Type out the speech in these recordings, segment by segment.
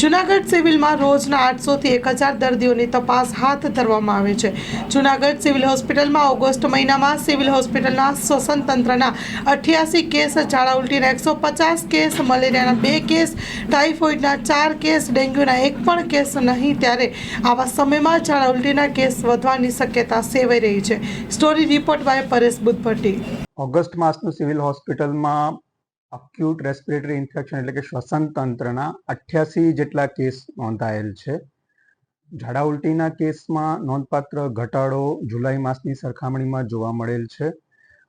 જુનાગઢ સિવિલમાં રોજના આઠસોથી એક હજાર દર્દીઓની તપાસ હાથ ધરવામાં આવે છે. જુનાગઢ સિવિલ હોસ્પિટલમાં ઓગસ્ટ મહિનામાં સિવિલ હોસ્પિટલના શ્વસન તંત્રના અઠ્યાસી કેસ, ઝાડા ઉલટીના એકસો પચાસ કેસ, મલેરિયાના બે કેસ, ટાઇફોઇડના ચાર કેસ, ડેન્ગ્યુના એક પણ કેસ નહીં ત્યારે આવા સમયમાં ઝાડા ઉલટીના કેસ વધવાની શક્યતા સેવાઈ રહી છે. Story report by Paresh Buddhbhatti. August માસનું civil હોસ્પિટલમાં અક્યુટ રેસ્પિરેટરી ઇન્ફેક્શન એટલે કે શ્વસન તંત્રના અઠ્યાસી જેટલા કેસ નોંધાયેલ છે. ઝાડા ઉલટીના કેસમાં નોંધપાત્ર ઘટાડો જુલાઈ માસની સરખામણીમાં જોવા મળેલ છે.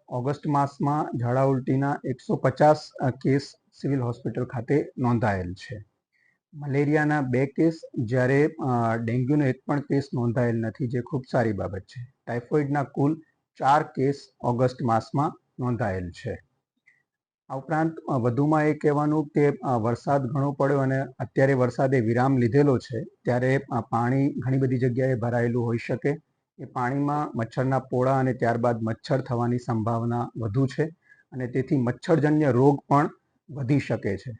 ઓગસ્ટ માસમાં ઝાડા ઉલટીના એકસો પચાસ કેસ સિવિલ હોસ્પિટલ ખાતે નોંધાયેલ છે. મલેરિયાના બે કેસ, જ્યારે ડેન્ગ્યુનો એક પણ કેસ નોંધાયેલ નથી, જે ખૂબ સારી બાબત છે. ટાઇફોઇડના કુલ ચાર કેસ ઓગસ્ટ માસમાં નોંધાયેલ છે. આ ઉપરાંત વધુમાં એ કહેવાનું કે વરસાદ ઘણો પડ્યો અને અત્યારે વરસાદે વિરામ લીધેલો છે, ત્યારે પાણી ઘણી બધી જગ્યાએ ભરાયેલું હોઈ શકે. એ પાણીમાં મચ્છરના પોળા અને ત્યારબાદ મચ્છર થવાની સંભાવના વધુ છે અને તેથી મચ્છરજન્ય રોગ પણ વધી શકે છે.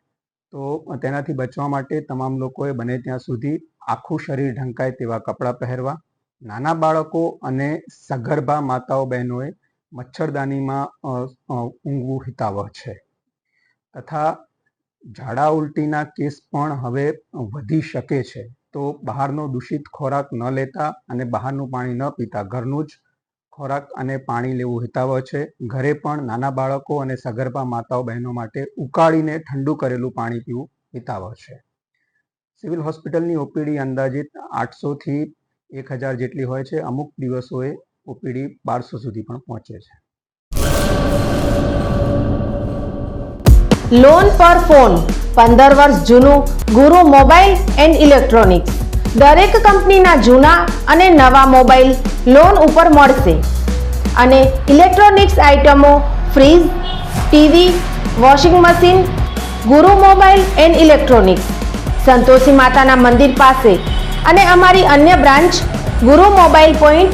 તો તેનાથી બચવા માટે તમામ લોકોએ બને ત્યાં સુધી આખું શરીર ઢંકાય તેવા કપડાં પહેરવા. નાના બાળકો અને સગર્ભા માતાઓ બહેનોએ મચ્છરદાનીમાં ઊંઘવું હિતાવહ છે. તથા ઝાડા ઉલટીના કેસ પણ હવે વધી શકે છે. તો બહારનો દૂષિત ખોરાક ન લેતા અને બહારનું પાણી ન પીતા ઘરનું જ ખોરાક અને પાણી લેવું હિતાવહ છે. ઘરે પણ નાના બાળકો અને સગર્ભા માતાઓ બહેનો માટે ઉકાળીને ઠંડુ કરેલું પાણી પીવું હિતાવહ છે. સિવિલ હોસ્પિટલની ઓપીડી અંદાજિત આઠસોથી એક હજાર જેટલી હોય છે. અમુક દિવસોએ ઓપીડી બારસો સુધી પણ પહોંચે છે. લોન પર ફોન પંદર વર્ષ જૂનું, ગુરુ મોબાઈલ એન્ડ ઇલેક્ટ્રોનિક્સ દરેક કંપનીના જૂના અને નવા મોબાઈલ લોન ઉપર મળશે. અને ઇલેક્ટ્રોનિક્સ આઇટમો fridge TV washing machine Guru mobile and electronics Santoshi માતાના મંદિર પાસે. અને અમારી અન્ય branch Guru mobile point